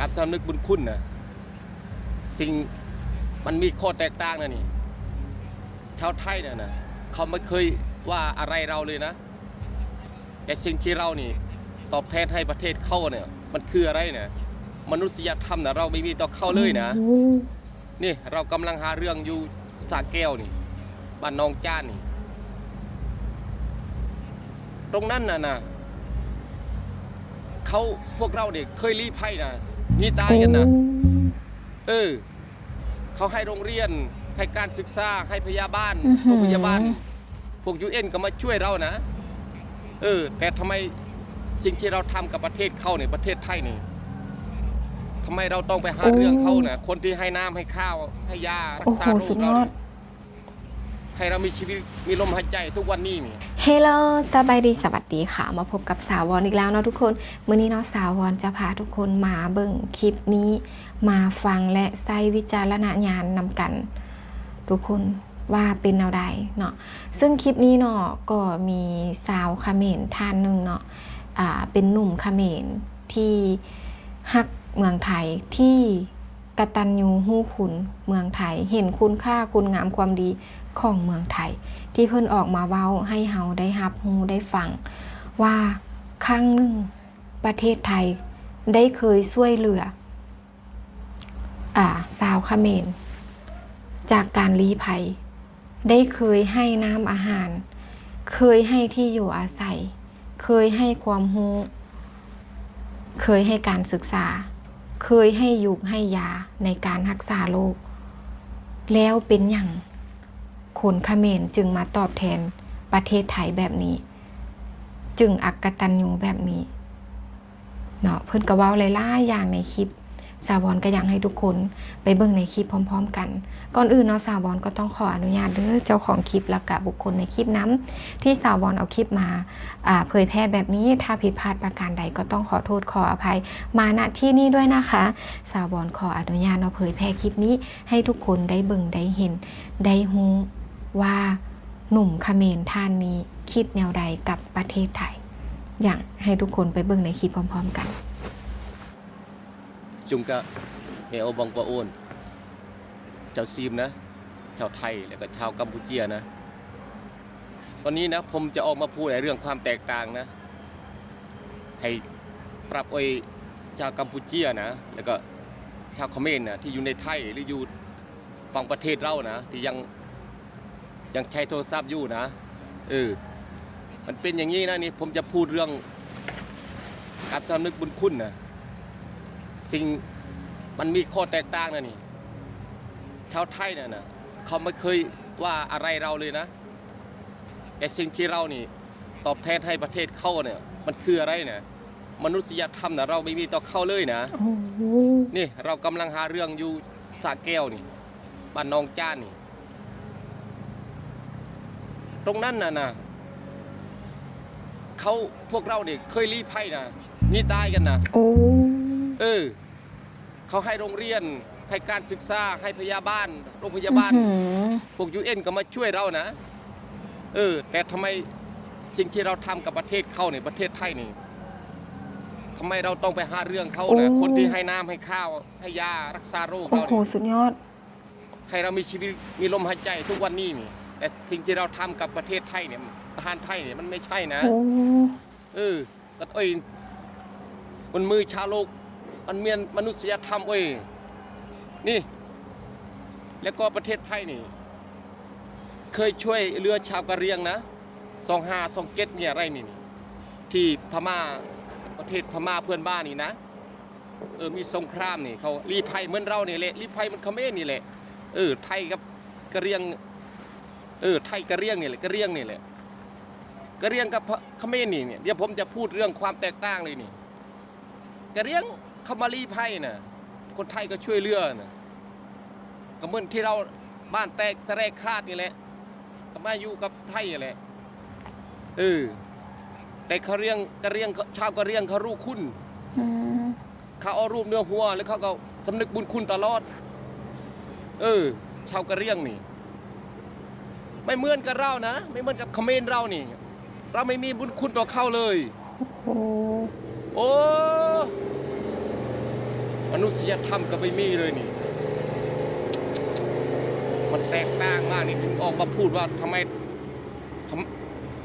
การสำนึกบุญคุณนะสิ่งมันมีข้อแตกต่างนะนี่ ชาวไทยเนี่ยนะเขาไม่เคยว่าอะไรเราเลยนะ แต่สิ่งที่เรานี่ ตอบแทนให้ประเทศเขาเนี่ย มันคืออะไรเนี่ยมนุษยธรรมนะเราไม่มีต่อเขาเลยนะ นี่เรากำลังหาเรื่องอยู่สาแก้วนี่บ้านนองจ้านนี่ ตรงนั้นน่ะนะเขาพวกเราเด็กเคยรีภัยนะ นี่ตายกันนะเออเขาให้โรงเรียนให้การศึกษาให้พยาบาลอื้อหือโรงพยาบาลพวกยูเอ็นก็มาช่วยเรานะเออ แต่ทำไมสิ่งที่เราทำกับประเทศเขาเนี่ยประเทศไทยนี่ทำไมเราต้องไปหาเรื่องเขานะคนที่ให้น้ำให้ข้าวให้ยารักษาโอ้โรโหสุคดเรายอดนี่ ให้เรามีชีวิตมีลมหายใจทุกวันนี้นี่ เฮลโลสบายดีสวัสดีค่ะ มาพบกับสาววอนอีกแล้วเนาะทุกคน มื้อนี้เนาะสาววอนจะพาทุกคนมาเบิ่งคลิปนี้ มาฟังและใช้วิจารณญาณนำกัน ทุกคนว่าเป็นแนวใดเนาะ ซึ่งคลิปนี้เนาะก็มีสาวคาเขมรท่านหนึ่งเนาะ อ่า เป็นหนุ่มคาเขมรที่ฮักเมืองไทยที่ กตัญญูฮู้คุณเมืองไทย เห็นคุณค่าคุณงามความดีของเมืองไทย ที่เพิ่นออกมาเว้าให้เฮาได้รับรู้ได้ฟังว่าครั้งหนึ่งประเทศไทยได้เคยช่วยเหลืออ่าสาวเขมรจากการลี้ภัย ได้เคยให้น้ำอาหาร เคยให้ที่อยู่อาศัย เคยให้ความรู้เคยให้การศึกษา เคยให้ยุกให้ยาในการรักษาโรคแล้วเป็นอย่างคนเขมรจึงมาตอบแทนประเทศไทยแบบนี้ จึงอักตันยูแบบนี้เนาะเพื่อนก็เว้าหลายๆอย่างในคลิป สาวอนก็อยากให้ทุกคนไปเบิ่งในคลิปพร้อม ๆ กัน ก่อนอื่นเนาะสาวอนก็ต้องขออนุญาตเด้อเจ้าของคลิปและกะบุคคลในคลิปนั้น ที่สาวอนเอาคลิปมาเผยแพร่แบบนี้ถ้าผิดพลาดประการใดก็ต้องขอโทษขออภัย มาณที่นี่ด้วยนะคะ สาวอนขออนุญาตเนาะเผยแพร่คลิปนี้ ให้ทุกคนได้เบิ่งได้เห็นได้ฮู้ว่าหนุ่มเขมรท่านนี้คิดแนวใดกับประเทศไทย อยากให้ทุกคนไปเบิ่งในคลิปพร้อม ๆ กัน จุงกะเมโอบองปะโอนชาวซีมนะ ชาวไทยแล้วก็ชาวกัมพูเชียนะ วันนี้นะผมจะออกมาพูดในเรื่องความแตกต่างนะ ให้ปรับไอ้ชาวกัมพูเชียนะ แล้วก็ชาวเขมรนะที่อยู่ในไทยหรืออยู่ฝั่งประเทศเรานะ ที่ยังยังใช้โทรศัพท์อยู่นะเออมันเป็นอย่างนี้นะนี่ผมจะพูดเรื่องการสำนึกบุญคุณนะ สิ่งมันมีข้อแตกต่างนะนี่ ชาวไทยเนี่ยนะเขาไม่เคยว่าอะไรเราเลยนะแต่สิ่งที่เรานี่ ตอบแทนให้ประเทศเขาเนี่ย มันคืออะไรเนี่ยมนุษยธรรมนะเราไม่มีต่อเขาเลยนะโอ้โหนี่เรากำลังหาเรื่องอยู่สาแก้วนี่บ้านนองจ้านนี่ ตรงนั้นน่ะนะเขาพวกเราเนี่ยเคยรีภัยนะหนี่ตายกันนะโอ้ เออ เขาให้โรงเรียน ให้การศึกษา ให้พยาบาล โรงพยาบาลอื้อหือพวกยูเอ็นก็มาช่วยเรานะ เออ แต่ทำไมสิ่งที่เราทำกับประเทศเขาเนี่ยประเทศไทยนี่ทำไมเราต้องไปหาเรื่องเขานะคนที่ให้น้ำให้ข้าว ให้ยารักษาโรคโอ้เราโหเนี่ยสุดยอด ให้เรามีชีวิตมีลมหายใจทุกวันนี้นี่ แต่สิ่งที่เราทำกับประเทศไทยเนี่ยทหารไทยเนี่ยมันไม่ใช่นะโอ้เออก็เอ้ยมันมือชาวโลก มันเมียนมนุษยธรรมเอ้ยนี่ แล้วก็ประเทศไทยนี่ เคยช่วยเรือชาวกะเรียงนะสองห้าสองเจ็ดเนี่ยอะไรนี่นที่พม่าประเทศพม่าเพื่อนบ้านนี่นะเออมีสงครามนี่เขารีภัยเหมือนเราเนี่แหละรีภัยมันเขมรนี่แหละเออไทยกับกะเรียงเออไทยกะเรียงนี่แหละกะเรียงนี่แหละกะเรียงกับเขมรนี่เนี่ยเดี๋ยวผมจะพูดเรื่องความแตกต่างเลยนี่กะเรียง เขามาลีภัยน่ะคนไทยก็ช่วยเรือน่ะก็เหมือนที่เราบ้านแตกทะเลคาดนี่แหละก็มาอยู่กับไทยนี่แหละเออแต่เขาเรียงกะเหรียงชาวกะเหรียงเขารู้คุณอืมเขาเอารูปเนื้อหัวแล้วเขาก็สำนึกบุญคุณตลอด เออ ชาวกะเหรียงนี่ ไม่เหมือนกับเรานะไม่เหมือนกับเขมรเรานี่ เราไม่มีบุญคุณต่อเขาเลย โอ้โอ้ มนุษยธรรมก็ไม่มีเลยนี่ มันแตกต่างมากนี่ถึงออกมาพูดว่าทำไมเขม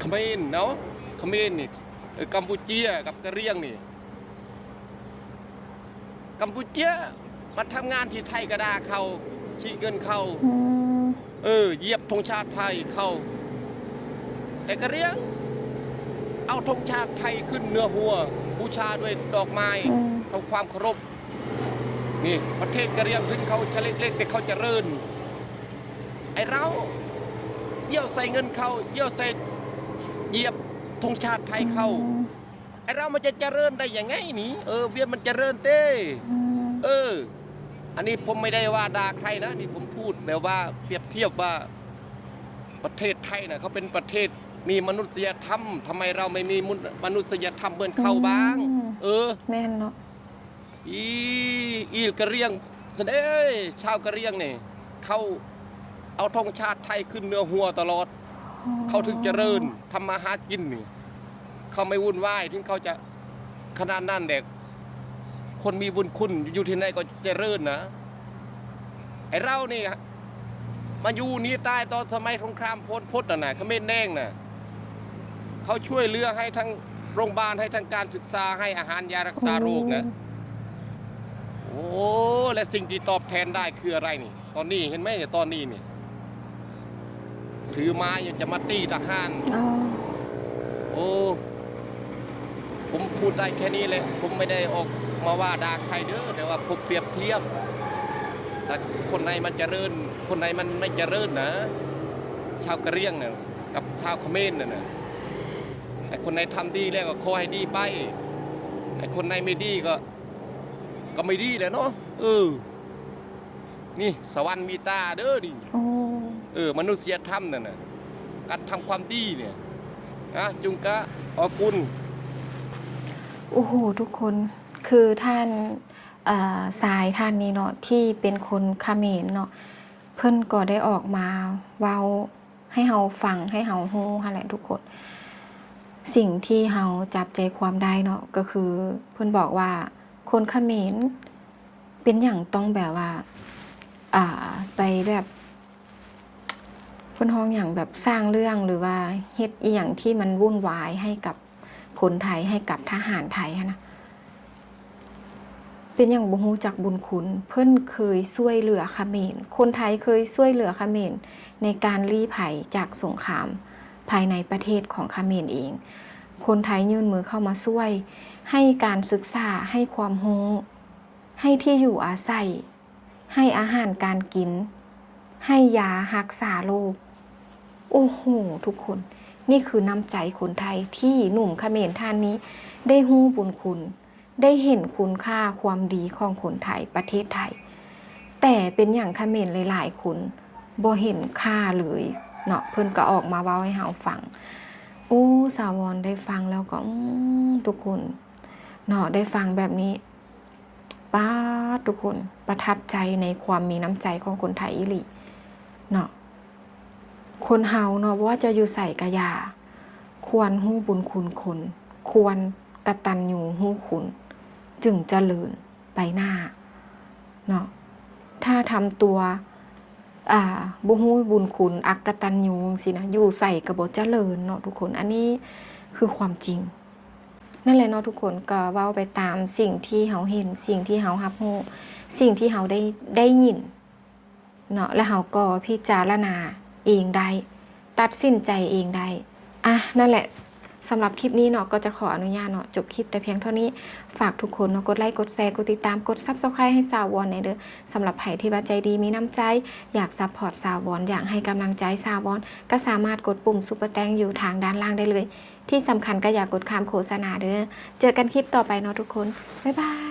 เขมรเนาะเขมรนี่เออกัมพูเชียกับกะเรียงนี่กัมพูเชียมาทำงานที่ไทยก็ได้เขาชี้เงินเขาเออเยียบธงชาติไทยเข้าแต่กะเรียง เอาธงชาติไทยขึ้นเนื้อหัว บูชาด้วยดอกไม้ทำความเคารพ นี่ประเทศกะเรียงถึงเขาจะเล็กๆแต่เขาเจะเริญไอเราเยี่ยวใส่เงินเขาเยี่ยวใส่เหยียบธงชาติไทยเข้าไอเรามันจะเจริญได้ยังไงนี่เออเวียนมันเจริญเต้เออ อันนี้ผมไม่ได้ว่าด่าใครนะนี่ผมพูดแบบว่าเปรียบเทียบว่าประเทศไทยนะเขาเป็นประเทศมีมนุษยธรรมทำไมเราไม่มีมนุษยธรรมเหมือนเขาบ้าง เออแม่นเนาะ อีอีกระเรียงแสดงชาวกระเรียงนี่เขาเอาธงชาติไทยขึ้นเหนือหัวตลอด เขาถึงเจริญทำมาหากินนี่เขาไม่วุ่นวายถึงเขาจะขนาดนั้นเด็ก คนมีบุญคุณอยู่ที่ไหนก็เจริญนะไอเรานี่มาอยู่นี่ใต้ตอนสมัยสงครามพ้นพุทธน่ะเขาไม่แน่งน่ะเขาช่วยเหลือให้ทั้งโรงพยาบาลให้ทั้งการศึกษาให้อาหารยารักษาโรคนะโอ้และสิ่งที่ตอบแทนได้คืออะไรนี่ ตอนนี้เห็นไหมเนี่ยตอนนี้นี่ถือไม้ยังจะมาตีทหารอ๋อโอ้ผมพูดได้แค่นี้เลย ผมไม่ได้ออกมาว่าด่าใครเด้อแต่ว่าผมเปรียบเทียบถ้าคนไหนมันเจริญ คนไหนมันไม่เจริญนะ ชาวกะเหรี่ยงน่ะกับชาวเขมรน่ะนะไอ้คนไหนทำดีแล้วก็ขอให้ดีไปไอ้คนไหนไม่ดีก็ ก็ไม่ดีแหละเนาะเออ นี่สวรรค์มีตาเด้อดิโอ้เออ มนุษยธรรมนั่นน่ะการทำความดีเนี่ยนะจุงกะออกุลโอ้โหทุกคนคือท่านเอ่อสายท่านนี้เนาะที่เป็นคนเขมรเนาะเพิ่นก็ได้ออกมาเว้าให้เฮาฟังให้เฮาฮู้หั่นแหละทุกคน สิ่งที่เฮาจับใจความได้เนาะก็คือเพิ่นบอกว่า คนเขมรเป็นอย่างต้องแบบว่า อ่า ไปแบบเพิ่นฮ้องอย่างแบบสร้างเรื่องหรือว่าเฮ็ดอีหยังที่มันวุ่นวายให้กับคนไทยให้กับทหารไทยนะเป็นอย่างบ่ฮู้จักบุญคุณ เพิ่นเคยช่วยเหลือเขมรคนไทยเคยช่วยเหลือเขมรในการลี้ภัยจากสงครามภายในประเทศของเขมรเอง คนไทยยื่นมือเข้ามาช่วย ให้การศึกษาให้ความรู้ให้ที่อยู่อาศัย ให้อาหารการกิน ให้ยารักษาโรคโอ้โหทุกคนนี่คือน้ำใจคนไทยที่หนุ่มขเขมรท่านนี้ ได้หู้บุญคุณ ได้เห็นคุณค่าความดีของคนไทยประเทศไทย แต่เป็นอย่างขเขมรหลายๆคนบ่เห็นค่าเลยเนาะเพิ่นก็ออกมาเว้าให้เฮาฟัง โอ้สาวรได้ฟังแล้วก็ทุกคนเนาะได้ฟังแบบนี้ป้าทุกคนประทับใจในความมีน้ำใจของคนไทยอีหลีเนาะคนเฮาเนาะว่าจะอยู่ใส่กะยา ควรหู้บุญคุณคน ควรกตัญญูหู้คุณ จึงเจริญไปหน้าเนาะถ้าทำตัว อ่าบ่ฮู้บุญคุณ อักตัญญูสินะอยู่ใส่กระบ่เจริญเนาะทุกคนอันนี้คือความจริง นั่นแหละเนาะทุกคนก็เว้าไปตามสิ่งที่เฮาเห็น สิ่งที่เฮารับรู้สิ่งที่เฮาได้ได้ยินเนาะแล้วเฮาก็พิจารณาเองได้ตัดสินใจเองได้อะนั่นแหละ สำหรับคลิปนี้เนาะก็จะขออนุญาตเนาะจบคลิปแต่เพียงเท่านี้ฝากทุกคนเนาะกดไลค์กดแชร์กดติดตามกดซับสไคร้ให้สาววอนในเด้อสำหรับไผ่ที่ว่าใจดีมีน้ำใจ อยากซัพพอร์ตสาววอนอยากให้กำลังใจสาววอนก็สามารถกดปุ่มซุปเปอร์แตงอยู่ทางด้านล่างได้เลย ที่สำคัญก็อย่ากกดข้ามโฆษณาเด้อเจอกันคลิปต่อไปเนาะทุกคนบ๊ายบาย